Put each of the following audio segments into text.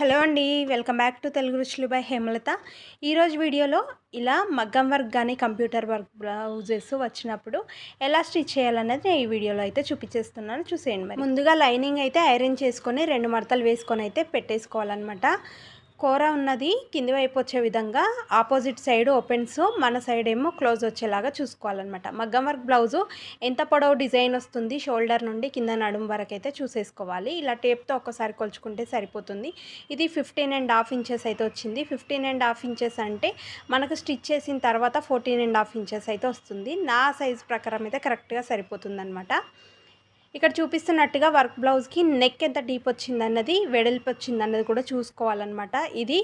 Hello అండి welcome back to Telugu రుచులు by Hemalatha. ఈరోజు వీడియోలో ఇలా మగ్గం వర్క్ కానీ కంప్యూటర్ వర్క్ బ్లౌజెస్ వచ్చినప్పుడు ఎలా స్టిచ్ చేయాలనేది నేను ఈ వీడియోలో అయితే చూపించేస్తున్నాను. చూసేయండి మరి. ముందుగా లైనింగ్ అయితే ఐరన్ చేసుకొని రెండు మడతలు వేసుకొని అయితే పెట్టేసుకోవాలన్నమాట. కూర ఉన్నది కింది వైపు వచ్చే విధంగా ఆపోజిట్ సైడ్ ఓపెన్స్ మన సైడ్ ఏమో క్లోజ్ వచ్చేలాగా చూసుకోవాలన్నమాట. మగ్గం వర్క్ బ్లౌజు ఎంత పొడవు డిజైన్ వస్తుంది షోల్డర్ నుండి కింద నడుము వరకు అయితే చూసేసుకోవాలి. ఇలా టేప్తో ఒకసారి కొలుచుకుంటే సరిపోతుంది. ఇది ఫిఫ్టీన్ అండ్ హాఫ్ ఇంచెస్ అయితే వచ్చింది. ఫిఫ్టీన్ అండ్ హాఫ్ ఇంచెస్ అంటే మనకు స్టిచ్ చేసిన తర్వాత ఫోర్టీన్ అండ్ హాఫ్ ఇంచెస్ అయితే వస్తుంది. నా సైజ్ ప్రకారం అయితే కరెక్ట్గా సరిపోతుంది అనమాట ఇక్కడ చూపిస్తున్నట్టుగా వర్క్ బ్లౌజ్కి నెక్ ఎంత డీప్ వచ్చింది అన్నది వెడల్పు వచ్చింది అన్నది కూడా చూసుకోవాలన్నమాట. ఇది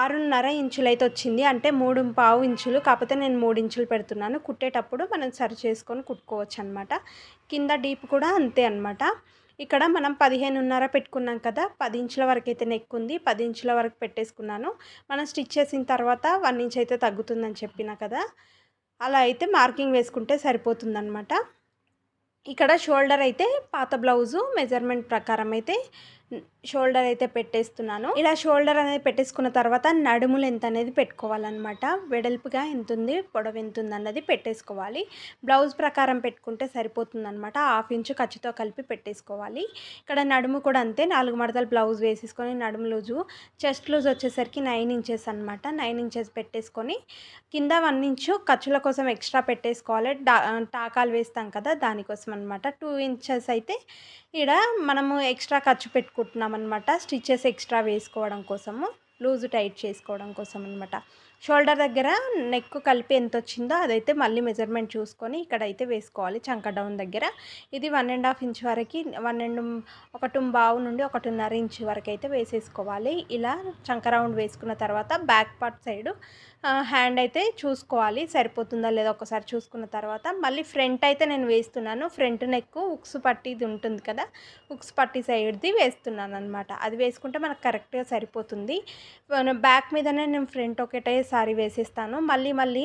ఆరున్నర ఇంచులు అయితే వచ్చింది. అంటే మూడు పావు ఇంచులు కాకపోతే నేను మూడు ఇంచులు పెడుతున్నాను. కుట్టేటప్పుడు మనం సరి చేసుకొని కుట్టుకోవచ్చు అనమాట కింద డీప్ కూడా అంతే అనమాట ఇక్కడ మనం పదిహేనున్నర పెట్టుకున్నాం కదా పది ఇంచుల వరకు అయితే నెక్ ఉంది. పది ఇంచుల వరకు పెట్టేసుకున్నాను. మనం స్టిచ్ చేసిన తర్వాత వన్ ఇంచ్ అయితే తగ్గుతుందని చెప్పిన కదా అలా అయితే మార్కింగ్ వేసుకుంటే సరిపోతుందన్నమాట. ఇక్కడ షోల్డర్ అయితే పాత బ్లౌజు మెజర్మెంట్ ప్రకారం అయితే షోల్డర్ అయితే పెట్టేస్తున్నాను. ఇలా షోల్డర్ అనేది పెట్టేసుకున్న తర్వాత నడుములు ఎంత అనేది పెట్టుకోవాలన్నమాట. వెడల్పుగా ఎంత ఉంది పొడవు ఎంత ఉంది అన్నది పెట్టేసుకోవాలి. బ్లౌజ్ ప్రకారం పెట్టుకుంటే సరిపోతుందన్నమాట. హాఫ్ ఇంచు ఖర్చుతో కలిపి పెట్టేసుకోవాలి. ఇక్కడ నడుము కూడా అంతే నాలుగు మడతలు బ్లౌజ్ వేసేసుకొని నడుము లూజు చెస్ట్ లూజ్ వచ్చేసరికి నైన్ ఇంచెస్ అనమాట నైన్ ఇంచెస్ పెట్టేసుకొని కింద వన్ ఇంచు ఖర్చుల కోసం ఎక్స్ట్రా పెట్టేసుకోవాలి. టాకాలు వేస్తాం కదా దానికోసం అనమాట టూ ఇంచెస్ అయితే ఇక్కడ మనము ఎక్స్ట్రా ఖర్చు పెట్టుకుంటాం అనమాట స్టిచెస్ ఎక్స్ట్రా వేసుకోవడం కోసము లూజ్ టైట్ చేసుకోవడం కోసం అనమాట షోల్డర్ దగ్గర నెక్ కలిపి ఎంత వచ్చిందో అదైతే మళ్ళీ మెజర్మెంట్ చూసుకొని ఇక్కడైతే వేసుకోవాలి చంక డౌన్ దగ్గర. ఇది వన్ అండ్ హాఫ్ ఇంచ్ వరకు వన్ అండ్ ఒకటి బావు నుండి ఒకటిన్నర ఇంచ్ వరకు అయితే వేసేసుకోవాలి. ఇలా చంక రౌండ్ వేసుకున్న తర్వాత బ్యాక్ పార్ట్ సైడు హ్యాండ్ అయితే చూసుకోవాలి. సరిపోతుందా లేదా ఒకసారి చూసుకున్న తర్వాత. మళ్ళీ ఫ్రంట్ అయితే నేను వేస్తున్నాను. ఫ్రంట్ నెక్ ఉక్స్ పట్టిది ఉంటుంది కదా. ఉక్స్ పట్టి సైడ్ది వేస్తున్నాను అనమాట అది వేసుకుంటే మనకు కరెక్ట్గా సరిపోతుంది. బ్యాక్ మీదనే నేను ఫ్రంట్ ఒకటే సారీ వేసేస్తాను. మళ్ళీ మళ్ళీ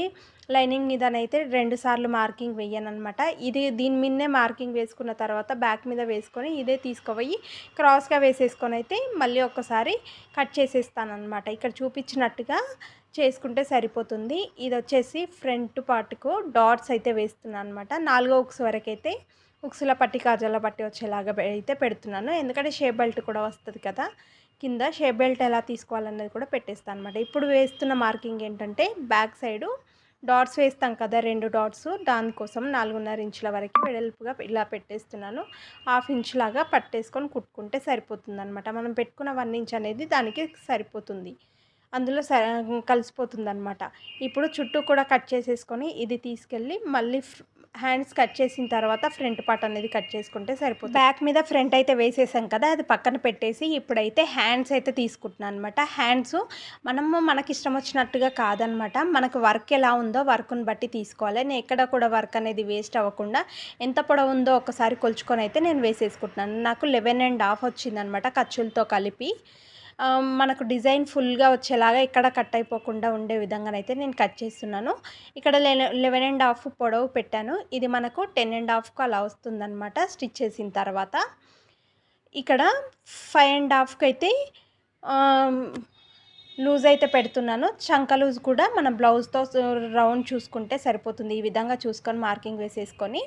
లైనింగ్ మీదనైతే రెండు సార్లు మార్కింగ్ వేయను అనమాట ఇది దీని మీదనే మార్కింగ్ వేసుకున్న తర్వాత బ్యాక్ మీద వేసుకొని ఇదే తీసుకుపోయి క్రాస్గా వేసేసుకొని అయితే మళ్ళీ ఒక్కసారి కట్ చేసేస్తాను అనమాట ఇక్కడ చూపించినట్టుగా చేసుకుంటే సరిపోతుంది. ఇది వచ్చేసి ఫ్రంట్ పార్ట్కు డాట్స్ అయితే వేస్తున్నాను అనమాట నాలుగో ఉక్స్ వరకు అయితే ఉక్సుల పట్టి కాజాల పట్టి వచ్చేలాగా అయితే పెడుతున్నాను. ఎందుకంటే షేప్ బెల్ట్ కూడా వస్తుంది కదా కింద షేప్ బెల్ట్ ఎలా తీసుకోవాలన్నది కూడా పెట్టేస్తాను అనమాట ఇప్పుడు వేస్తున్న మార్కింగ్ ఏంటంటే బ్యాక్ సైడు డాట్స్ వేస్తాం కదా రెండు డాట్స్. దానికోసం నాలుగున్నర ఇంచుల వరకు వెడల్పుగా ఇలా పెట్టేస్తున్నాను. హాఫ్ ఇంచ్ లాగా పట్టేసుకొని కుట్టుకుంటే సరిపోతుంది అనమాట మనం పెట్టుకున్న వన్ ఇంచ్ అనేది దానికి సరిపోతుంది. అందులో స కలిసిపోతుంది అనమాట ఇప్పుడు చుట్టూ కూడా కట్ చేసేసుకొని ఇది తీసుకెళ్ళి మళ్ళీ హ్యాండ్స్ కట్ చేసిన తర్వాత ఫ్రంట్ పార్ట్ అనేది కట్ చేసుకుంటే సరిపోతుంది. బ్యాక్ మీద ఫ్రంట్ అయితే వేసేసాం కదా అది పక్కన పెట్టేసి ఇప్పుడైతే హ్యాండ్స్ అయితే తీసుకుంటున్నాను అనమాట హ్యాండ్స్ మనము మనకి ఇష్టం వచ్చినట్టుగా కాదనమాట మనకు వర్క్ ఎలా ఉందో వర్క్ని బట్టి తీసుకోవాలి. నేను ఎక్కడ కూడా వర్క్ అనేది వేస్ట్ అవ్వకుండా ఎంత పొడవు ఉందో ఒకసారి కొలుచుకొని అయితే నేను వేసేసుకుంటున్నాను. నాకు లెవెన్ అండ్ హాఫ్ వచ్చిందనమాట ఖర్చులతో కలిపి. మనకు డిజైన్ ఫుల్గా వచ్చేలాగా ఇక్కడ కట్ అయిపోకుండా ఉండే విధంగానైతే నేను కట్ చేస్తున్నాను. ఇక్కడ లెవెన్ అండ్ హాఫ్ పొడవు పెట్టాను. ఇది మనకు టెన్ అండ్ హాఫ్కు అలా వస్తుందన్నమాట స్టిచ్ చేసిన తర్వాత. ఇక్కడ ఫైవ్ అండ్ హాఫ్కి అయితే లూజ్ అయితే పెడుతున్నాను. చంక లూజ్ కూడా మన బ్లౌజ్తో రౌండ్ చూసుకుంటే సరిపోతుంది. ఈ విధంగా చూసుకొని మార్కింగ్ వేసేసుకొని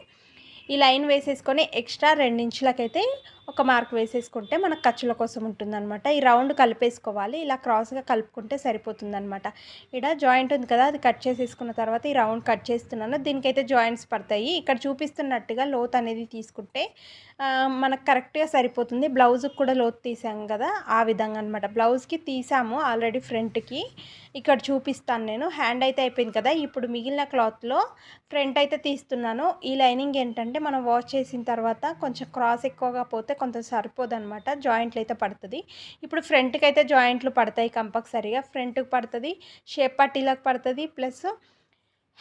ఈ లైన్ వేసేసుకొని ఎక్స్ట్రా రెండించులకైతే ఒక మార్క్ వేసేసుకుంటే మనకు ఖర్చుల కోసం ఉంటుందన్నమాట. ఈ రౌండ్ కలిపేసుకోవాలి. ఇలా క్రాస్గా కలుపుకుంటే సరిపోతుందన్నమాట. ఇక్కడ జాయింట్ ఉంది కదా అది కట్ చేసేసుకున్న తర్వాత ఈ రౌండ్ కట్ చేస్తున్నాను. దీనికైతే జాయింట్స్ పడతాయి. ఇక్కడ చూపిస్తున్నట్టుగా లోత్ అనేది తీసుకుంటే మనకు కరెక్ట్గా సరిపోతుంది. బ్లౌజ్కి కూడా లోత్ తీసాం కదా ఆ విధంగా అనమాట బ్లౌజ్కి తీసాము ఆల్రెడీ ఫ్రంట్కి. ఇక్కడ చూపిస్తాను నేను. హ్యాండ్ అయితే అయిపోయింది కదా ఇప్పుడు మిగిలిన క్లాత్లో ఫ్రంట్ అయితే తీస్తున్నాను. ఈ లైనింగ్ ఏంటంటే మనం వాష్ చేసిన తర్వాత కొంచెం క్రాస్ ఎక్కువగా పోతే కొంత సరిపోదన్నమాట. జాయింట్లు అయితే పడుతుంది. ఇప్పుడు ఫ్రంట్కి అయితే జాయింట్లు పడతాయి కంపల్సరీగా. ఫ్రంట్కి పడుతుంది షేప్ పట్టీలకు పడుతుంది ప్లస్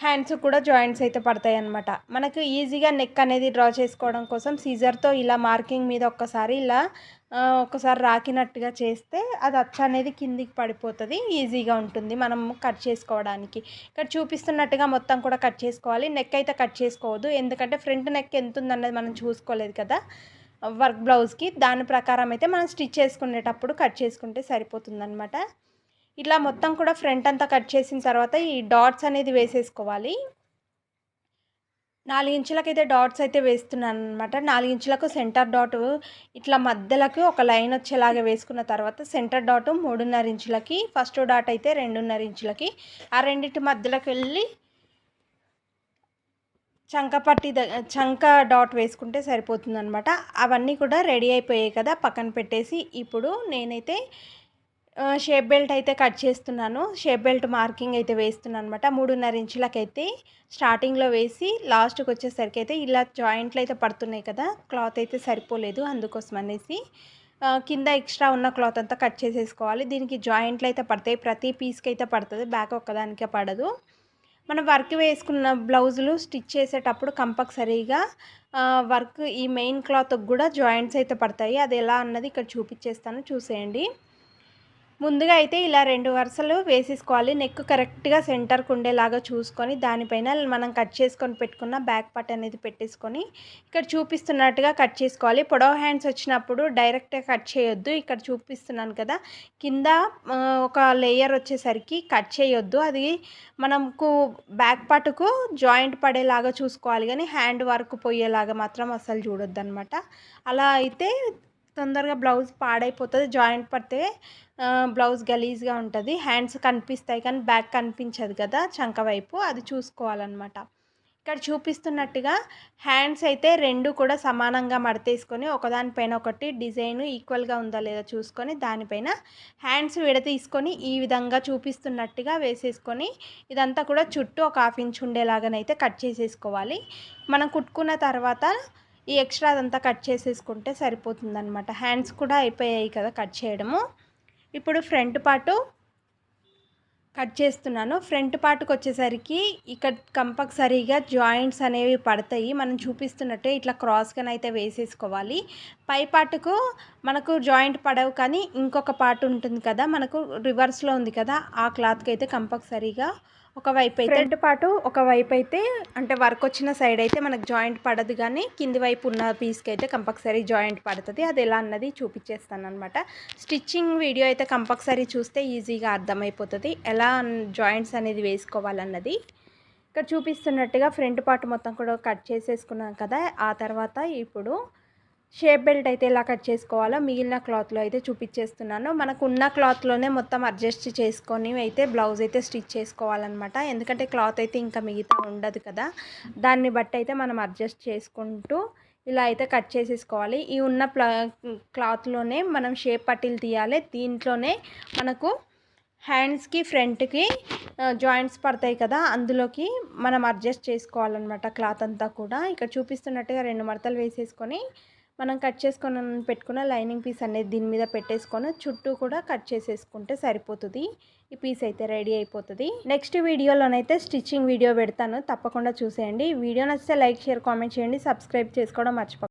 హ్యాండ్స్ కూడా జాయింట్స్ అయితే పడతాయి అనమాట మనకు ఈజీగా నెక్ అనేది డ్రా చేసుకోవడం కోసం సీజర్తో ఇలా మార్కింగ్ మీద ఒక్కసారి ఇలా ఒకసారి రాకినట్టుగా చేస్తే అది అచ్చ అనేది కిందికి పడిపోతుంది ఈజీగా ఉంటుంది మనం కట్ చేసుకోవడానికి. ఇక్కడ చూపిస్తున్నట్టుగా మొత్తం కూడా కట్ చేసుకోవాలి. నెక్ అయితే కట్ చేసుకోవద్దు. ఎందుకంటే ఫ్రంట్ నెక్ ఎంత ఉందన్నది మనం చూసుకోలేదు కదా. వర్క్ బ్లౌజ్కి దాని ప్రకారం అయితే మనం స్టిచ్ చేసుకునేటప్పుడు కట్ చేసుకుంటే సరిపోతుందన్నమాట. ఇట్లా మొత్తం కూడా ఫ్రంట్ అంతా కట్ చేసిన తర్వాత ఈ డాట్స్ అనేది వేసేసుకోవాలి. నాలుగు అయితే డాట్స్ అయితే వేస్తున్నాను అనమాట నాలుగించులకు సెంటర్ డాట్ ఇట్లా మధ్యలోకి ఒక లైన్ వచ్చేలాగా వేసుకున్న తర్వాత సెంటర్ డాట్ మూడున్నర ఇంచులకి ఫస్ట్ డాట్ అయితే రెండున్నర ఇంచులకి ఆ రెండింటి మధ్యలోకి వెళ్ళి చంక పట్టి ద చంక డాట్ వేసుకుంటే సరిపోతుంది అనమాట అవన్నీ కూడా రెడీ అయిపోయాయి కదా పక్కన పెట్టేసి. ఇప్పుడు నేనైతే షేప్ బెల్ట్ అయితే కట్ చేస్తున్నాను. షేప్ బెల్ట్ మార్కింగ్ అయితే వేస్తున్నాను అనమాట మూడున్నర ఇంచులకైతే స్టార్టింగ్లో వేసి లాస్ట్కి వచ్చేసరికి అయితే ఇలా జాయింట్లు అయితే పడుతున్నాయి కదా క్లాత్ అయితే సరిపోలేదు అందుకోసం అనేసి కింద ఎక్స్ట్రా ఉన్న క్లాత్ అంతా కట్ చేసేసుకోవాలి. దీనికి జాయింట్లు అయితే పడతాయి. ప్రతి పీస్కి అయితే పడుతుంది. బ్యాక్ ఒక్కదానికే పడదు. మనం వర్క్ వేసుకున్న బ్లౌజులు స్టిచ్ చేసేటప్పుడు కంపల్సరీగా వర్క్ ఈ మెయిన్ క్లాత్కి కూడా జాయింట్స్ అయితే పడతాయి. అది ఎలా అన్నది ఇక్కడ చూపించేస్తాను చూసేయండి. ముందుగా అయితే ఇలా రెండు వరుసలు వేసేసుకోవాలి. నెక్ కరెక్ట్గా సెంటర్కు ఉండేలాగా చూసుకొని దానిపైన మనం కట్ చేసుకొని పెట్టుకున్న బ్యాక్ పార్ట్ అనేది పెట్టేసుకొని ఇక్కడ చూపిస్తున్నట్టుగా కట్ చేసుకోవాలి. పొడవ హ్యాండ్స్ వచ్చినప్పుడు డైరెక్ట్గా కట్ చేయొద్దు. ఇక్కడ చూపిస్తున్నాను కదా కింద ఒక లేయర్ వచ్చేసరికి కట్ చేయొద్దు. అది మనకు బ్యాక్ పార్ట్కు జాయింట్ పడేలాగా చూసుకోవాలి. కానీ హ్యాండ్ వర్క్ పోయేలాగా మాత్రం అసలు చూడొద్దు అనమాట అలా అయితే తొందరగా బ్లౌజ్ పాడైపోతుంది జాయింట్ పడితే బ్లౌజ్ గలీజ్గా ఉంటుంది. హ్యాండ్స్ కనిపిస్తాయి కానీ బ్యాక్ కనిపించదు కదా చంక వైపు. అది చూసుకోవాలన్నమాట. ఇక్కడ చూపిస్తున్నట్టుగా హ్యాండ్స్ అయితే రెండు కూడా సమానంగా మడతేసుకొని ఒకదానిపైన ఒకటి డిజైన్ ఈక్వల్గా ఉందా లేదా చూసుకొని దానిపైన హ్యాండ్స్ విడతీసుకొని ఈ విధంగా చూపిస్తున్నట్టుగా వేసేసుకొని ఇదంతా కూడా చుట్టూ ఒక హాఫ్ ఇంచ్ ఉండేలాగానైతే కట్ చేసేసుకోవాలి. మనం కుట్టుకున్న తర్వాత ఈ ఎక్స్ట్రా అదంతా కట్ చేసేసుకుంటే సరిపోతుందనమాట హ్యాండ్స్ కూడా అయిపోయాయి కదా కట్ చేయడము. ఇప్పుడు ఫ్రంట్ పార్టు కట్ చేస్తున్నాను. ఫ్రంట్ పార్ట్కి వచ్చేసరికి ఇక్కడ కంపల్సరీగా జాయింట్స్ అనేవి పడతాయి. మనం చూపిస్తున్నట్టే ఇట్లా క్రాస్గా అయితే వేసేసుకోవాలి. పై పార్ట్కు మనకు జాయింట్ పడవు కానీ ఇంకొక పార్ట్ ఉంటుంది కదా మనకు రివర్స్లో ఉంది కదా ఆ క్లాత్కి అయితే కంపల్సరీగా ఒకవైపు అయితే ఫ్రంట్ పాటు ఒకవైపు అయితే అంటే వర్క్ వచ్చిన సైడ్ అయితే మనకు జాయింట్ పడదు కానీ కింది వైపు ఉన్న పీస్కి అయితే కంపల్సరీ జాయింట్ పడుతుంది. అది ఎలా అన్నది చూపించేస్తాను అనమాట స్టిచ్చింగ్ వీడియో అయితే కంపల్సరీ చూస్తే ఈజీగా అర్థమైపోతుంది. ఎలా జాయింట్స్ అనేది వేసుకోవాలన్నది. ఇక్కడ చూపిస్తున్నట్టుగా ఫ్రంట్ పార్ట్ మొత్తం కూడా కట్ చేసేసుకున్నాం కదా. ఆ తర్వాత ఇప్పుడు షేప్ బెల్ట్ అయితే ఎలా కట్ చేసుకోవాలో మిగిలిన క్లాత్లో అయితే చూపించేస్తున్నాను మనకు ఉన్న క్లాత్లోనే మొత్తం అడ్జస్ట్ చేసుకొని అయితే బ్లౌజ్ అయితే స్టిచ్ చేసుకోవాలన్నమాట. ఎందుకంటే క్లాత్ అయితే ఇంకా మిగతా ఉండదు కదా. దాన్ని బట్టి అయితే మనం అడ్జస్ట్ చేసుకుంటూ ఇలా అయితే కట్ చేసేసుకోవాలి. ఈ ఉన్న ప్లా క్లాత్లోనే మనం షేప్ పట్టీలు తీయాలి. దీంట్లోనే మనకు హ్యాండ్స్కి ఫ్రంట్కి జాయింట్స్ పడతాయి కదా. అందులోకి మనం అడ్జస్ట్ చేసుకోవాలన్నమాట క్లాత్ అంతా కూడా. ఇక్కడ చూపిస్తున్నట్టుగా రెండు మడతలు వేసేసుకొని మనం కట్ చేసుకొని పెట్టుకున్న లైనింగ్ పీస్ అనేది దీని మీద పెట్టేసుకొని చుట్టూ కూడా కట్ చేసేసుకుంటే సరిపోతుంది. ఈ పీస్ అయితే రెడీ అయిపోతుంది. నెక్స్ట్ వీడియోలోనైతే స్టిచ్చింగ్ వీడియో పెడతాను. తప్పకుండా చూసేయండి. వీడియో నచ్చితే లైక్ షేర్ కామెంట్ చేయండి. సబ్స్క్రైబ్ చేసుకోవడం మర్చిపో